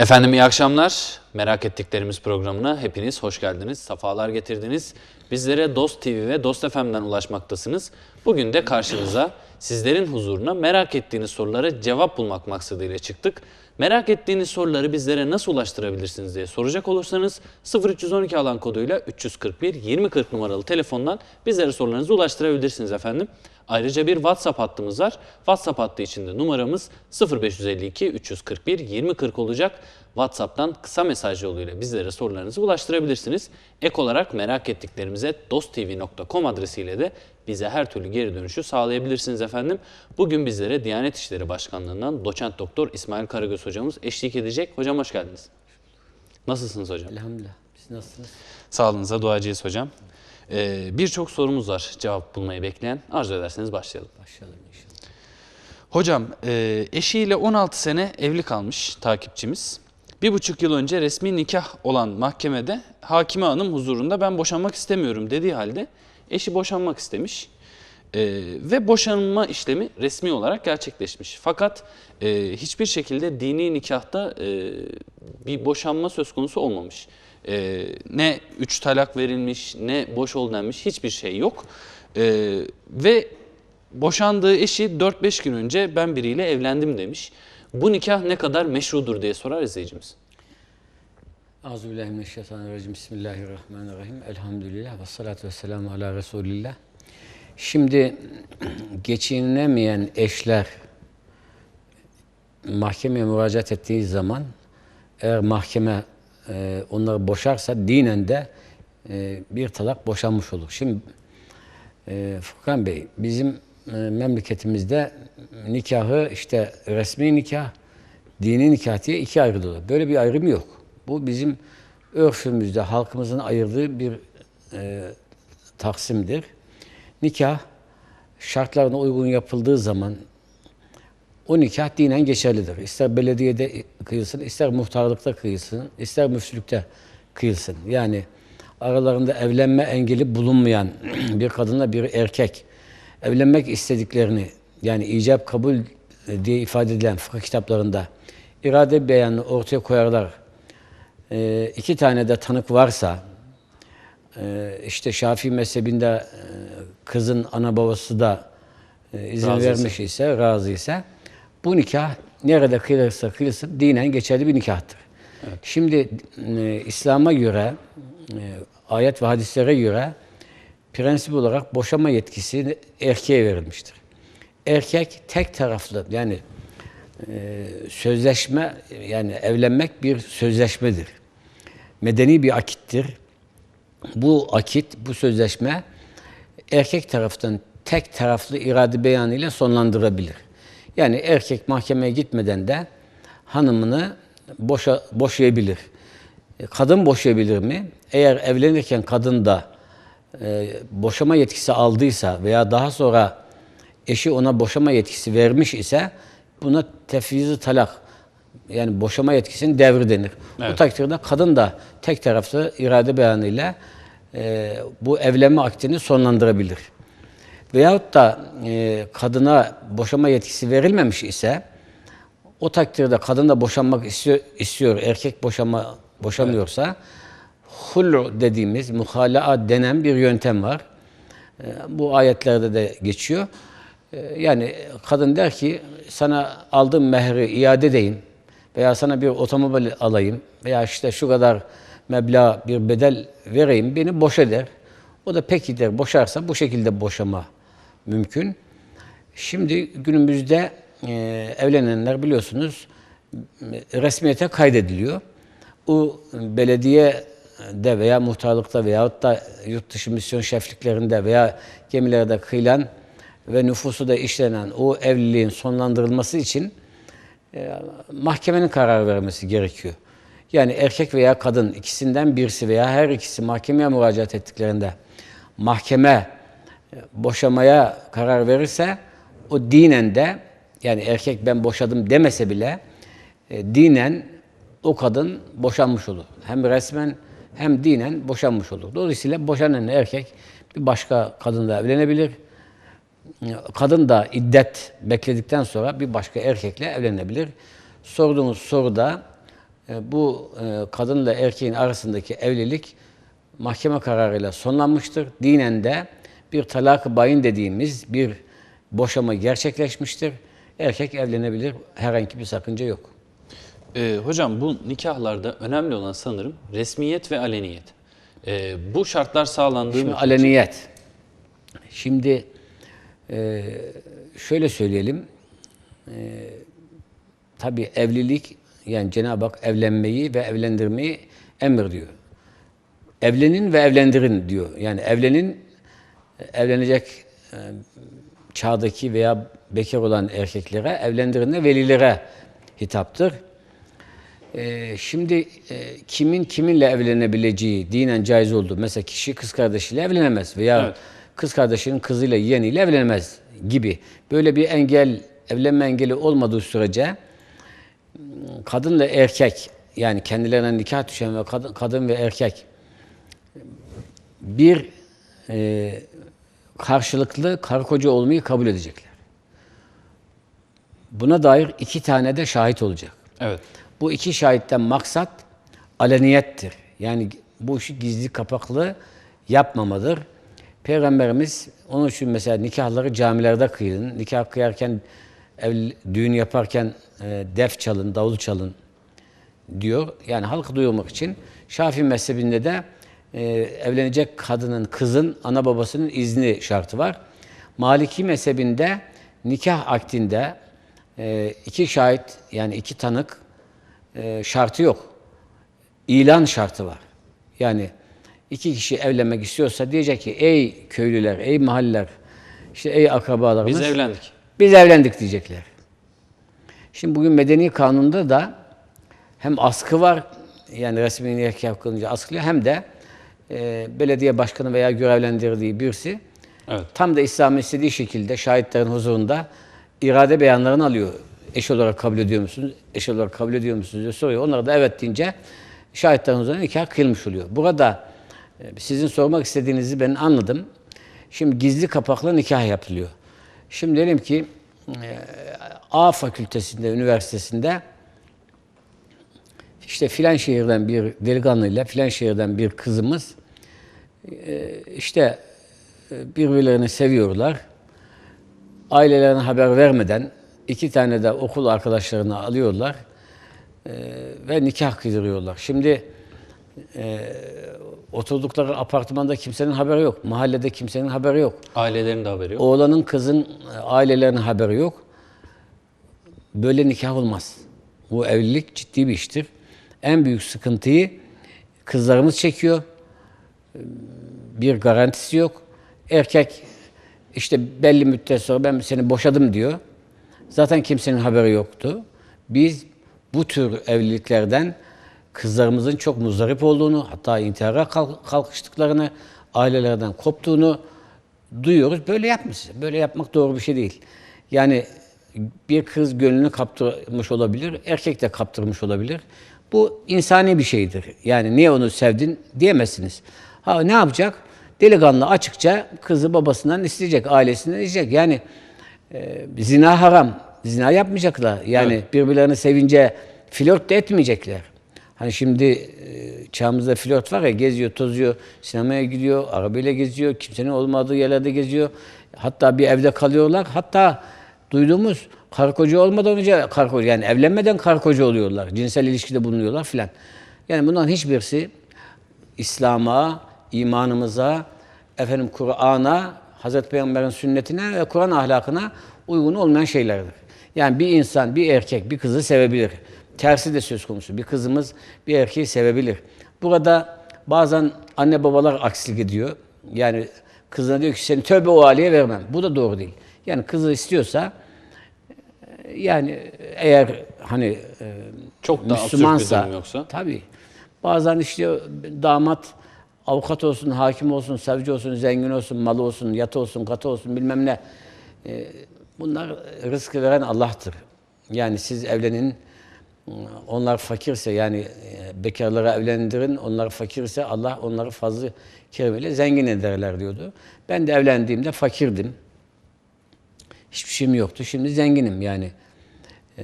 Efendim iyi akşamlar. Merak ettiklerimiz programına hepiniz hoş geldiniz. Safalar getirdiniz. Bizlere Dost TV ve Dost FM'den ulaşmaktasınız. Bugün de karşınıza sizlerin huzuruna merak ettiğiniz sorulara cevap bulmak maksadıyla çıktık. Merak ettiğiniz soruları bizlere nasıl ulaştırabilirsiniz diye soracak olursanız 0312 alan koduyla 341 2040 numaralı telefondan bizlere sorularınızı ulaştırabilirsiniz efendim. Ayrıca bir WhatsApp hattımız var. WhatsApp hattı içinde numaramız 0552 341 2040 olacak. WhatsApp'tan kısa mesaj yoluyla bizlere sorularınızı ulaştırabilirsiniz. Ek olarak merak ettiklerimize dosttv.com adresiyle de bize her türlü geri dönüşü sağlayabilirsiniz efendim. Bugün bizlere Diyanet İşleri Başkanlığı'ndan doçent doktor İsmail Karagöz hocamız eşlik edecek. Hocam hoş geldiniz. Nasılsınız hocam? Elhamdülillah. Siz nasılsınız? Sağlığınıza duacıyız hocam. Ee, Birçok sorumuz var cevap bulmayı bekleyen. Arzu ederseniz başlayalım. Başlayalım inşallah. Hocam e, eşiyle 16 sene evli kalmış takipçimiz. Bir buçuk yıl önce resmi nikah olan mahkemede hakime hanım huzurunda ben boşanmak istemiyorum dediği halde eşi boşanmak istemiş. E, ve boşanma işlemi resmi olarak gerçekleşmiş. Fakat e, hiçbir şekilde dini nikahta e, bir boşanma söz konusu olmamış. E, ne üç talak verilmiş ne boş ol denmiş hiçbir şey yok. E, ve Boşandığı eşi 4-5 gün önce ben biriyle evlendim demiş. Bu nikah ne kadar meşrudur diye sorar izleyicimiz. Euzubillahimineşşeytanirracim. Bismillahirrahmanirrahim. Elhamdülillah ve salatu ve selamu ala Resulillah. Şimdi geçinemeyen eşler mahkemeye müracaat ettiği zaman eğer mahkeme e, onları boşarsa dinen de e, bir talak boşanmış olur. Şimdi e, Furkan Bey bizim e, memleketimizde nikahı işte resmi nikah, dini nikah diye iki ayrılıyor. Böyle bir ayrım yok. Bu bizim örfümüzde halkımızın ayırdığı bir e, taksimdir. Nikah şartlarına uygun yapıldığı zaman o nikah dinen geçerlidir. İster belediyede kıyılsın, ister muhtarlıkta kıyılsın, ister müftülükte kıyılsın. Yani aralarında evlenme engeli bulunmayan bir kadınla bir erkek evlenmek istediklerini yani icap kabul diye ifade edilen fıkıh kitaplarında irade beyanını ortaya koyarlar. Ee, iki tane de tanık varsa e, işte Şafii mezhebinde e, kızın ana babası da e, izin Razı vermiş ise, razı ise bu nikah nerede kıyılırsa kıyılsın dinen geçerli bir nikahtır. Şimdi e, İslam'a göre, e, ayet ve hadislere göre prensip olarak boşama yetkisi erkeğe verilmiştir. Erkek tek taraflı yani e, sözleşme yani evlenmek bir sözleşmedir. Medeni bir akittir. Bu akit, bu sözleşme erkek taraftan tek taraflı irade beyanıyla sonlandırabilir. Yani erkek mahkemeye gitmeden de hanımını boşa, boşayabilir. E, Kadın boşayabilir mi? Eğer evlenirken kadın da e, boşama yetkisi aldıysa veya daha sonra eşi ona boşama yetkisi vermiş ise buna tefviz talak yani boşama yetkisinin devri denir. Evet. Bu takdirde kadın da tek taraflı irade beyanıyla e, bu evlenme akdini sonlandırabilir. Veyahut da e, kadına boşama yetkisi verilmemiş ise o takdirde kadın da boşanmak istiyor, istiyor erkek boşama boşamıyorsa hullu dediğimiz muhalaa denen bir yöntem var. E, bu ayetlerde de geçiyor. E, yani kadın der ki sana aldığım mehri iade edeyim veya sana bir otomobil alayım veya işte şu kadar meblağ bir bedel vereyim beni boşa der. O da peki der boşarsa bu şekilde boşama mümkün. Şimdi günümüzde e, evlenenler biliyorsunuz resmiyete kaydediliyor. O belediyede veya muhtarlıkta veyahut da yurt dışı misyon şefliklerinde veya gemilerde kıyılan ve nüfusu da işlenen o evliliğin sonlandırılması için e, mahkemenin karar vermesi gerekiyor. Yani erkek veya kadın ikisinden birisi veya her ikisi mahkemeye müracaat ettiklerinde mahkeme boşamaya karar verirse o dinen de yani erkek ben boşadım demese bile e, dinen o kadın boşanmış olur. Hem resmen hem dinen boşanmış olur. Dolayısıyla boşanan erkek bir başka kadınla evlenebilir. Kadın da iddet bekledikten sonra bir başka erkekle evlenebilir. Sorduğunuz soruda e, bu e, kadınla erkeğin arasındaki evlilik mahkeme kararıyla sonlanmıştır. Dinen de bir talak-ı bayin dediğimiz bir boşama gerçekleşmiştir. Erkek evlenebilir. Herhangi bir sakınca yok. Ee, hocam bu nikahlarda önemli olan sanırım resmiyet ve aleniyet. Ee, bu şartlar sağlandığı Şimdi müddetçe- aleniyet. Şimdi e, şöyle söyleyelim. E, tabii evlilik yani Cenab-ı Hak evlenmeyi ve evlendirmeyi emir diyor. Evlenin ve evlendirin diyor. Yani evlenin evlenecek e, çağdaki veya bekar olan erkeklere, evlendirin de velilere hitaptır. Ee, şimdi e, kimin kiminle evlenebileceği dinen caiz oldu. Mesela kişi kız kardeşiyle evlenemez veya Evet. kız kardeşinin kızıyla yeğeniyle evlenemez gibi. Böyle bir engel, evlenme engeli olmadığı sürece kadınla erkek yani kendilerine nikah düşen ve kadın, kadın ve erkek bir e, karşılıklı karı koca olmayı kabul edecekler. Buna dair iki tane de şahit olacak. Evet. Bu iki şahitten maksat aleniyettir. Yani bu işi gizli kapaklı yapmamadır. Peygamberimiz onun için mesela nikahları camilerde kıyın. Nikah kıyarken, ev, düğün yaparken e, def çalın, davul çalın diyor. Yani halkı duyurmak için. Şafii mezhebinde de e, evlenecek kadının, kızın ana babasının izni şartı var. Maliki mezhebinde nikah akdinde e, iki şahit yani iki tanık e, şartı yok. İlan şartı var. Yani iki kişi evlenmek istiyorsa diyecek ki ey köylüler, ey mahalleler, işte ey akrabalarımız. Biz evlendik. Biz evlendik diyecekler. Şimdi bugün medeni kanunda da hem askı var, yani resmi nikah yapılınca askılıyor hem de e, belediye başkanı veya görevlendirdiği birisi Evet. tam da İslam'ın istediği şekilde şahitlerin huzurunda irade beyanlarını alıyor. Eş olarak kabul ediyor musunuz? Eş olarak kabul ediyor musunuz diye soruyor. Onlar da evet deyince şahitlerin huzurunda nikah kıyılmış oluyor. Burada e, sizin sormak istediğinizi ben anladım. Şimdi gizli kapaklı nikah yapılıyor. Şimdi diyelim ki e, A fakültesinde, üniversitesinde işte filan şehirden bir delikanlıyla filan şehirden bir kızımız işte e, birbirlerini seviyorlar. Ailelerine haber vermeden iki tane de okul arkadaşlarını alıyorlar e, ve nikah kıydırıyorlar. Şimdi e, oturdukları apartmanda kimsenin haberi yok. Mahallede kimsenin haberi yok. Ailelerin de haberi yok. Oğlanın kızın ailelerinin haberi yok. Böyle nikah olmaz. Bu evlilik ciddi bir iştir. En büyük sıkıntıyı kızlarımız çekiyor. Bir garantisi yok. Erkek işte belli müddet sonra ben seni boşadım diyor. Zaten kimsenin haberi yoktu. Biz bu tür evliliklerden kızlarımızın çok muzdarip olduğunu, hatta intihara kalk- kalkıştıklarını, ailelerden koptuğunu duyuyoruz. Böyle yapmışız. Böyle yapmak doğru bir şey değil. Yani bir kız gönlünü kaptırmış olabilir, erkek de kaptırmış olabilir. Bu insani bir şeydir. Yani niye onu sevdin diyemezsiniz. Ha ne yapacak? Delikanlı açıkça kızı babasından isteyecek, ailesinden isteyecek. Yani e, zina haram. Zina yapmayacaklar. Yani birbirlerini sevince flört de etmeyecekler. Hani şimdi e, çağımızda flört var ya geziyor, tozuyor, sinemaya gidiyor, arabayla geziyor, kimsenin olmadığı yerlerde geziyor. Hatta bir evde kalıyorlar. Hatta duyduğumuz karı koca olmadan önce karı koca yani evlenmeden karı koca oluyorlar. Cinsel ilişkide bulunuyorlar filan. Yani bunların hiçbirisi İslam'a, imanımıza, efendim Kur'an'a, Hazreti Peygamber'in sünnetine ve Kur'an ahlakına uygun olmayan şeylerdir. Yani bir insan, bir erkek bir kızı sevebilir. Tersi de söz konusu. Bir kızımız bir erkeği sevebilir. Burada bazen anne babalar aksilik ediyor. Yani kızına diyor ki seni tövbe o aileye vermem. Bu da doğru değil. Yani kızı istiyorsa yani eğer hani e, Çok da Müslümansa yoksa. tabii. Bazen işte damat avukat olsun, hakim olsun, savcı olsun, zengin olsun, malı olsun, yatı olsun, katı olsun bilmem ne. E, bunlar rızkı veren Allah'tır. Yani siz evlenin, onlar fakirse yani e, bekarlara evlendirin, onlar fakirse Allah onları fazla kerimeyle zengin ederler diyordu. Ben de evlendiğimde fakirdim. Hiçbir şeyim yoktu. Şimdi zenginim yani. Ee,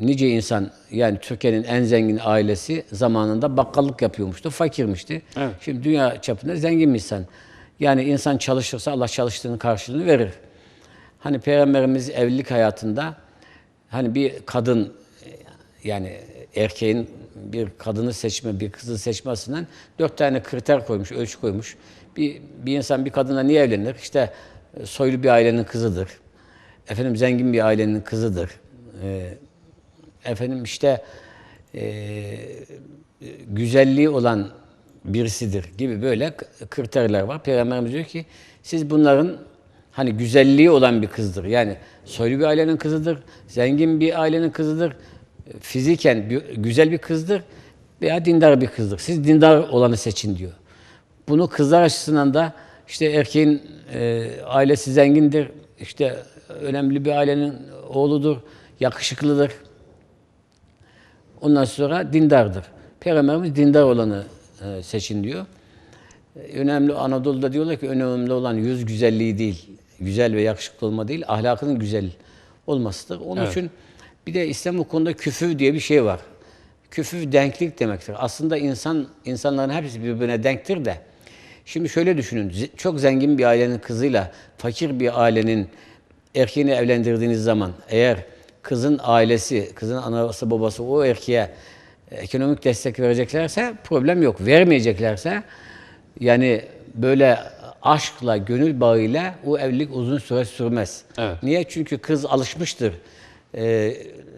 nice insan yani Türkiye'nin en zengin ailesi zamanında bakkallık yapıyormuştu, fakirmişti. Evet. Şimdi dünya çapında zengin bir insan. Yani insan çalışırsa Allah çalıştığının karşılığını verir. Hani Peygamberimiz evlilik hayatında hani bir kadın yani erkeğin bir kadını seçme, bir kızı seçmesinden dört tane kriter koymuş, ölçü koymuş. Bir, bir insan bir kadına niye evlenir? İşte e, soylu bir ailenin kızıdır. Efendim zengin bir ailenin kızıdır. Ee, efendim işte e, güzelliği olan birisidir gibi böyle kriterler var. Peygamberimiz diyor ki siz bunların hani güzelliği olan bir kızdır. Yani soylu bir ailenin kızıdır, zengin bir ailenin kızıdır, fiziken güzel bir kızdır veya dindar bir kızdır. Siz dindar olanı seçin diyor. Bunu kızlar açısından da işte erkeğin e, ailesi zengindir, işte önemli bir ailenin oğludur, yakışıklıdır. Ondan sonra dindardır. Peygamberimiz dindar olanı e, seçin diyor. E, Önemli Anadolu'da diyorlar ki önemli olan yüz güzelliği değil, güzel ve yakışıklı olma değil, ahlakının güzel olmasıdır. Onun için bir de İslam hukukunda küfür diye bir şey var. Küfür denklik demektir. Aslında insan insanların hepsi birbirine denktir de. Şimdi şöyle düşünün. Çok zengin bir ailenin kızıyla fakir bir ailenin erkeğini evlendirdiğiniz zaman eğer kızın ailesi, kızın anası babası o erkeğe ekonomik destek vereceklerse problem yok. Vermeyeceklerse yani böyle aşkla, gönül bağıyla o evlilik uzun süre sürmez. Evet. Niye? Çünkü kız alışmıştır. Ee,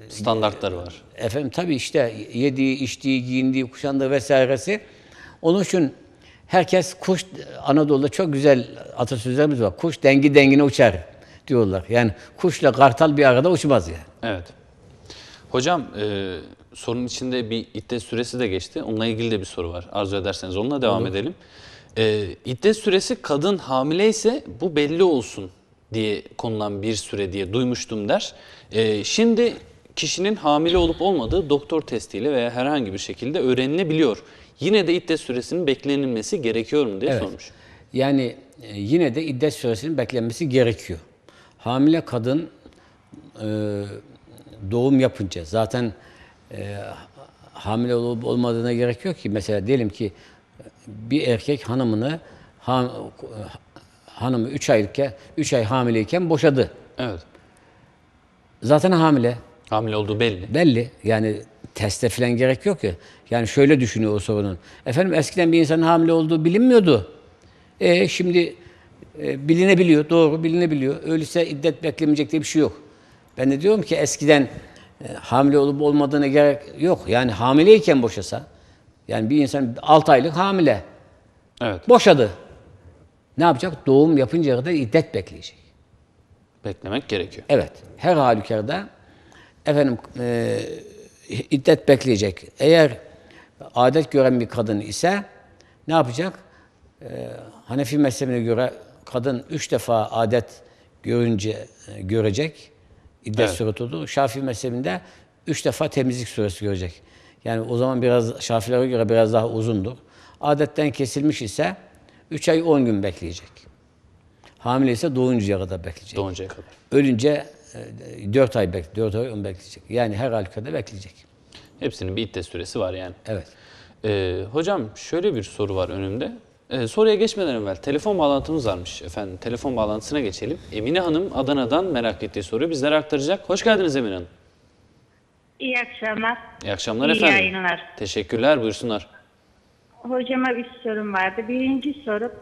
Standartları var. efendim tabii işte yediği, içtiği, giyindiği, kuşandığı vesairesi. Onun için herkes kuş, Anadolu'da çok güzel atasözlerimiz var. Kuş dengi dengine uçar diyorlar. Yani kuşla kartal bir arada uçmaz yani. Evet. Hocam e, sorunun içinde bir iddet süresi de geçti. Onunla ilgili de bir soru var. Arzu ederseniz onunla devam edelim. E, iddet süresi kadın hamile ise bu belli olsun diye konulan bir süre diye duymuştum der. E, şimdi kişinin hamile olup olmadığı doktor testiyle veya herhangi bir şekilde öğrenilebiliyor. Yine de iddet süresinin beklenilmesi gerekiyor mu diye Evet. sormuş. Yani e, yine de iddet süresinin beklenmesi gerekiyor. Hamile kadın e, doğum yapınca zaten e, hamile olup olmadığına gerek yok ki. Mesela diyelim ki bir erkek hanımını ham, hanımı 3 aylıkken 3 ay hamileyken boşadı. Evet. Zaten hamile. Hamile olduğu belli. Belli. Yani teste falan gerek yok ki. Yani şöyle düşünüyor o sorunun. Efendim eskiden bir insanın hamile olduğu bilinmiyordu. E şimdi e, bilinebiliyor. Doğru bilinebiliyor. Öyleyse iddet beklemeyecek diye bir şey yok. Ben de diyorum ki eskiden e, hamile olup olmadığına gerek yok. Yani hamileyken boşasa yani bir insan 6 aylık hamile Evet. boşadı. Ne yapacak? Doğum yapıncaya kadar iddet bekleyecek. Beklemek gerekiyor. Evet. Her halükarda efendim e, iddet bekleyecek. Eğer adet gören bir kadın ise ne yapacak? E, Hanefi mezhebine göre kadın üç defa adet görünce e, görecek. İddet Evet. süresi olur. Şafii mezhebinde üç defa temizlik süresi görecek. Yani o zaman biraz Şafilere göre biraz daha uzundur. Adetten kesilmiş ise 3 ay 10 gün bekleyecek. Hamile ise doğuncaya kadar bekleyecek. Doğuncaya kadar. Ölünce 4 ay bek 4 ay on bekleyecek. Yani her halükarda bekleyecek. Hepsinin bir iddet süresi var yani. Evet. Ee, hocam şöyle bir soru var önümde. Ee, soruya geçmeden evvel telefon bağlantımız varmış efendim. Telefon bağlantısına geçelim. Emine Hanım Adana'dan merak ettiği soruyu bizlere aktaracak. Hoş geldiniz Emine Hanım. İyi akşamlar. İyi akşamlar İyi efendim. yayınlar. Teşekkürler buyursunlar. Hocama bir sorum vardı. Birinci soru,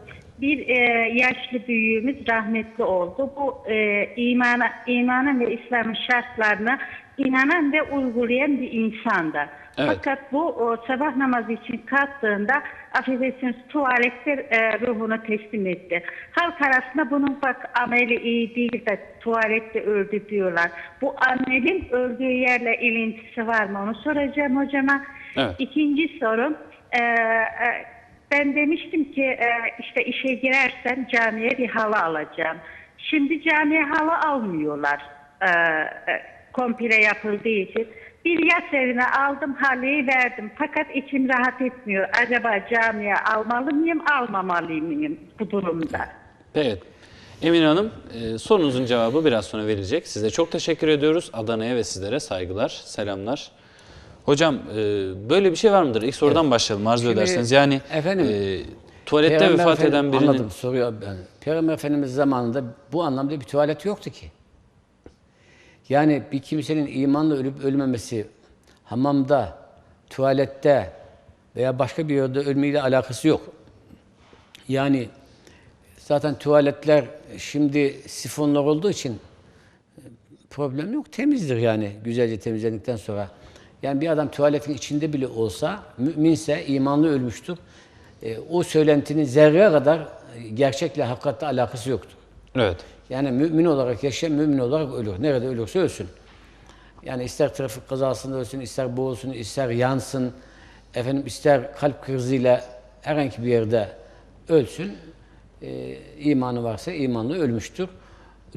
bir e, yaşlı büyüğümüz rahmetli oldu. Bu e, imana, imanın ve İslam'ın şartlarına inanan ve uygulayan bir insandı. Evet. Fakat bu o, sabah namazı için kalktığında affedersiniz tuvalette e, ruhunu teslim etti. Halk arasında bunun bak ameli iyi değil de tuvalette öldü diyorlar. Bu amelin öldüğü yerle ilintisi var mı onu soracağım hocama. Evet. İkinci sorum, e, e, ben demiştim ki e, işte işe girersem camiye bir halı alacağım. Şimdi camiye halı almıyorlar e, e, komple yapıldığı için. Bir yas evine aldım halıyı verdim fakat içim rahat etmiyor. Acaba camiye almalı mıyım almamalı mıyım bu durumda? Evet. Emine Hanım, e, sorunuzun cevabı biraz sonra verilecek. Size çok teşekkür ediyoruz. Adana'ya ve sizlere saygılar, selamlar. Hocam e, böyle bir şey var mıdır? İlk sorudan başlayalım arzu Şimdi, ederseniz. Yani efendim, e, tuvalette Peygamber vefat Efendi- eden birinin... Anladım soruyor. Yani, Peygamber Efendimiz zamanında bu anlamda bir tuvalet yoktu ki. Yani bir kimsenin imanla ölüp ölmemesi hamamda, tuvalette veya başka bir yerde ölmeyle alakası yok. Yani zaten tuvaletler şimdi sifonlar olduğu için problem yok. Temizdir yani güzelce temizlendikten sonra. Yani bir adam tuvaletin içinde bile olsa müminse imanlı ölmüştür. E, o söylentinin zerre kadar e, gerçekle hakikatle alakası yoktur. Evet. Yani mümin olarak yaşayan mümin olarak ölür. Nerede ölürse ölsün. Yani ister trafik kazasında ölsün, ister boğulsun, ister yansın, efendim ister kalp kriziyle herhangi bir yerde ölsün. Ee, imanı varsa imanlı ölmüştür.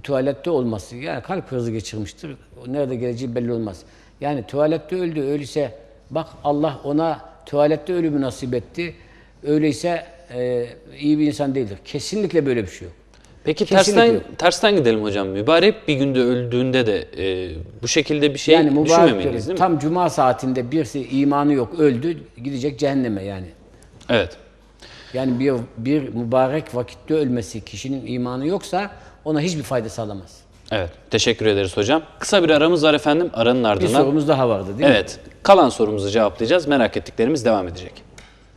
Tuvalette olması, yani kalp krizi geçirmiştir. Nerede geleceği belli olmaz. Yani tuvalette öldü, öyleyse bak Allah ona tuvalette ölümü nasip etti. Öyleyse e, iyi bir insan değildir. Kesinlikle böyle bir şey yok. Peki Kesinlikle tersten tersten gidelim hocam. Mübarek bir günde öldüğünde de e, bu şekilde bir şey yani mübarek diyoruz. değil mi? Tam cuma saatinde birisi imanı yok öldü gidecek cehenneme yani. Evet. Yani bir, bir mübarek vakitte ölmesi kişinin imanı yoksa ona hiçbir fayda sağlamaz. Evet. Teşekkür ederiz hocam. Kısa bir aramız var efendim. Aranın Bir ardından sorumuz daha vardı değil mi? Evet. Kalan sorumuzu cevaplayacağız. Merak ettiklerimiz devam edecek.